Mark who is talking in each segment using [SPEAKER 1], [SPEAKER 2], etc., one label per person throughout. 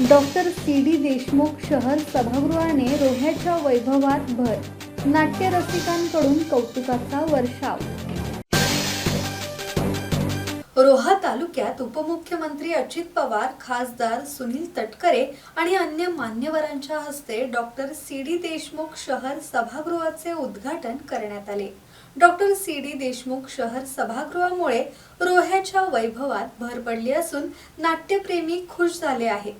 [SPEAKER 1] Doctor C D Deshmukh शहर सभागृहाने रोह्याच्या वैभवात भर. नाट्य रसिकांकडून कौतुकाचा वर्षाव. रोहा तालुक्यात उपमुख्यमंत्री अजित पवार खासदार सुनील तटकरे आणि अन्य मान्यवरांच्या हस्ते डॉक्टर सी डी देशमुख शहर सभागृहाचे उद्घाटन करण्यात आले. डॉक्टर सी डी देशमुख शहर सभागृहामुळे रोह्याच्या वैभवात भर पडली असून नाट्यप्रेमी खुश झाले आहेत.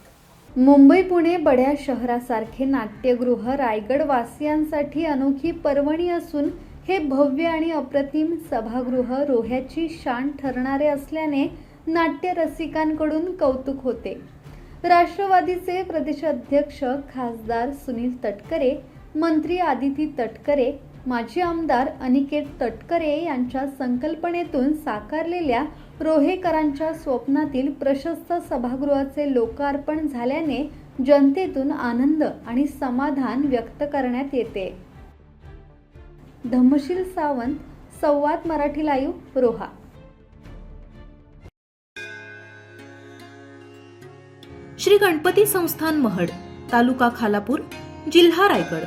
[SPEAKER 1] मुंबई पुणे बड्या शहरासारखे नाट्यगृह रायगड वासियांसाठी अनोखी पर्वणी असून हे भव्य आणि अप्रतिम सभागृह रोह्याची शान ठरणारे असल्याने नाट्य रसिकांकडून कौतुक होते. राष्ट्रवादीचे प्रदेशाध्यक्ष खासदार सुनील तटकरे मंत्री आदिती तटकरे माजी आमदार अनिकेत तटकरे यांच्या संकल्पनेतून साकारलेल्या रोहेकरांच्या स्वप्नातील प्रशस्त सभागृहाचे लोकार्पण झाल्याने जनतेतून आनंद आणि समाधान व्यक्त करण्यात येते. धम्मशील सावंत संवाद मराठी लाईव्ह रोहा.
[SPEAKER 2] श्री गणपती संस्थान महड तालुका खालापूर जिल्हा रायगड.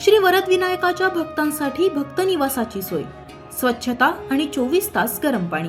[SPEAKER 2] श्री वरद विनायकाच्या भक्तांसाठी भक्त निवासाची सोय. स्वच्छता आणि चोवीस तास गरम पाणी.